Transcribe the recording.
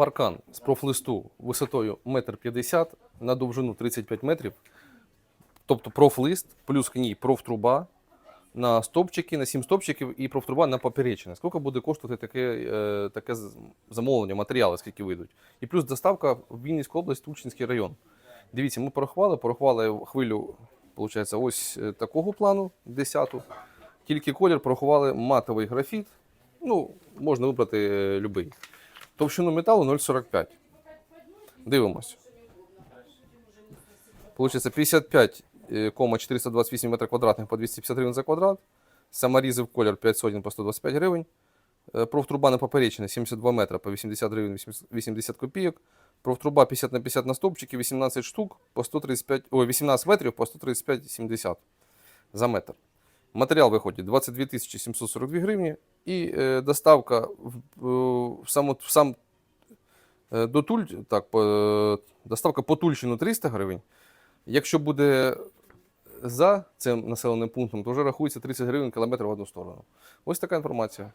паркан з профлисту висотою 1,50 м на довжину 35 метрів. Тобто профлист плюс к ній профтруба на стопчики, на 7 стопчиків і профтруба на поперечне. Скільки буде коштувати таке, е, таке замовлення, матеріали, скільки вийдуть? І плюс доставка в Вінницьку область, Тульчинський район. Дивіться, ми порахували, порахували хвилю, виходить, ось е, такого плану, 10-ту. Тільки колір порахували матовий графіт. Ну, можна вибрати е, любий. Товщину металу 0,45. Дивимось. Получиться 55,428 метрів квадратних по 250 гривень за квадрат. Саморізи в колір 5 сотень по 125 гривень. Е, Профтруба на поперечне 72 метри по 80 гривень 80 копійок. Профтруба 50 на 50 на стовпчики, 18 штук по 135, ой, 18 метрів по 135,70 за метр. Матеріал виходить 22 742 гривні. І е, доставка в, е, в, сам, в сам е, до Туль, так, по, е, доставка по Тульщину 300 гривень. Якщо буде за цим населеним пунктом, то вже рахується 30 гривень кілометр в одну сторону. Ось така інформація.